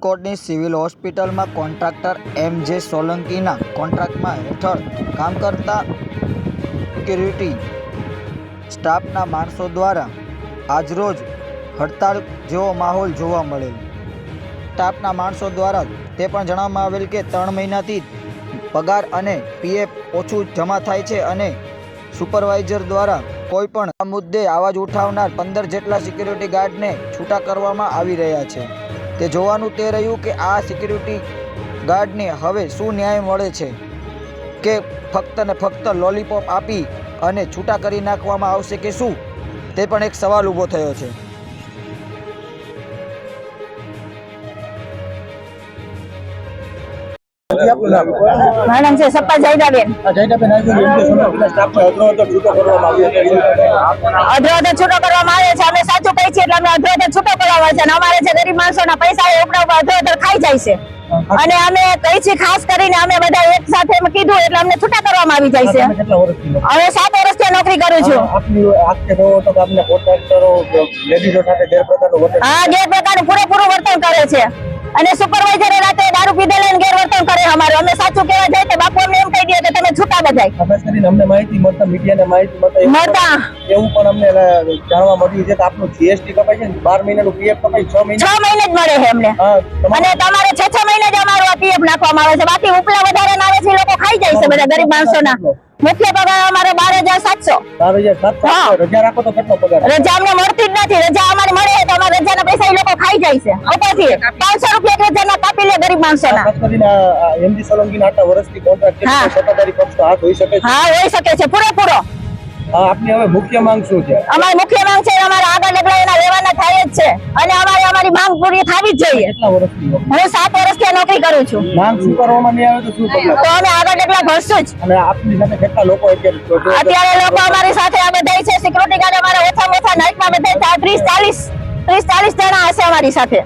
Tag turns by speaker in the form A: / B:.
A: રાજકોટની સિવિલ હોસ્પિટલમાં કોન્ટ્રાક્ટર એમ જે સોલંકીના કોન્ટ્રાક્ટમાં હેઠળ કામ કરતા સિક્યુરિટી સ્ટાફના માણસો દ્વારા આજરોજ હડતાળ જેવો માહોલ જોવા મળેલ. સ્ટાફના માણસો દ્વારા તે પણ જણાવવામાં આવેલ કે ત્રણ મહિનાથી પગાર અને પીએફ ઓછું જમા થાય છે અને સુપરવાઇઝર દ્વારા કોઈ પણ મુદ્દે અવાજ ઉઠાવનાર પંદર જેટલા સિક્યુરિટી ગાર્ડને છૂટા કરવામાં આવી રહ્યા છે. તે જોવાનું તે રહ્યું કે આ સિક્યુરિટી ગાર્ડને હવે શું ન્યાય મળે છે? કે ફક્ત ને ફક્ત લોલીપોપ આપી અને છૂટા કરી નાખવામાં આવશે કે શું? તે પણ એક સવાલ ઊભો થયો છે.
B: મારું નામ છે સપ્પા જાયદાબેન. અધરો અધર છૂટો કરવામાં આવે છે. અમે સાચું કહીએ છીએ એટલે અમે અધરો અધર છૂટો કરવામાં છે અને અમારે જે ગરીબ માણસોના પૈસા એ ઉપડા ઉપર અધરો અધર ખાઈ જાય છે. અને અમે કઈ છીએ ખાસ કરીને અમે બધા એક સાથે કીધું એટલે અમને છૂટા કરવામાં આવી જાય છે. હવે સાત વર્ષથી નોકરી કરું છું. હા ગેરપ્રકારનું પૂરેપૂરું વર્તન કરે છે. અને સુપરવાઇઝરે રાતે દારૂ પીધેલા ને ગેરવર્તન કરે અમારું કેવા જાય તો બાપુ અમને એમ કહી દે કે તમે છૂટા બજાય
C: ખાસ કરીને અમને માહિતી મળતા મીડિયાને માહિતી મળતા એવું
B: મળતા.
C: એવું પણ અમને જાણવા મળ્યું છે કે આપનું જીએસટી કપાય છે ને બાર મહિનાનું પીએફ કપાય
B: 6
C: મહિના 6
B: મહિને જ મળે છે અમને. અને
C: તમારે
B: તમારે છ છ મહિને જ અમારું પીએફ નાખવામાં આવે છે. બાકી ઉપલા વધારે આવે છે લોકો ખાઈ જાય છે બધા ગરીબ માણસોના. મુખ્ય પગાર અમારે બાર હજાર સાતસો.
C: બાર હજાર સાતસો?
B: હા.
C: રજા રાખો તો કેટલો પગાર
B: રજા અમને મળતી જ નથી. રજા અમારે મળે તો અમારે રજાના પૈસા એ લોકો ખાઈ જાય છે. ઉપરથી પાંચસો રૂપિયા રજાના કાપી લે ગરીબ માણસોના
C: ખાસ કરીને એમજી સોલંકીના આટલા વર્ષથી કોન્ટ્રાક્ટ સત્તાધારી પક્ષનો હાથ હોઈ શકે
B: હા હોઈ શકે છે પૂરેપૂરો.
C: આપની હવે મુખ્ય માંગ શું છે?
B: અમારી મુખ્ય માંગ છે અમારે આગળ ડગલા લેવાના થાય જ છે. અને અમારે અમારી માંગ પૂરી થવી જ જોઈએ.
C: કેટલા વર્ષથી
B: હું સાત વર્ષથી નોકરી કરું છું.
C: માંગ શું કરવામાં નહીં આવે તો શું પગલાં?
B: તો અમે આગળ ડગલા ભરશું જ.
C: અને આપની સાથે કેટલા લોકો
B: અત્યારે લોકો અમારી સાથે આ બધા છે. સિક્યુરિટી ગાર્ડ અમારા ઓછામાં ઓછા નાઇટમાં બધા ત્રીસ ચાલીસ ત્રીસ ચાલીસ જણા હશે અમારી સાથે.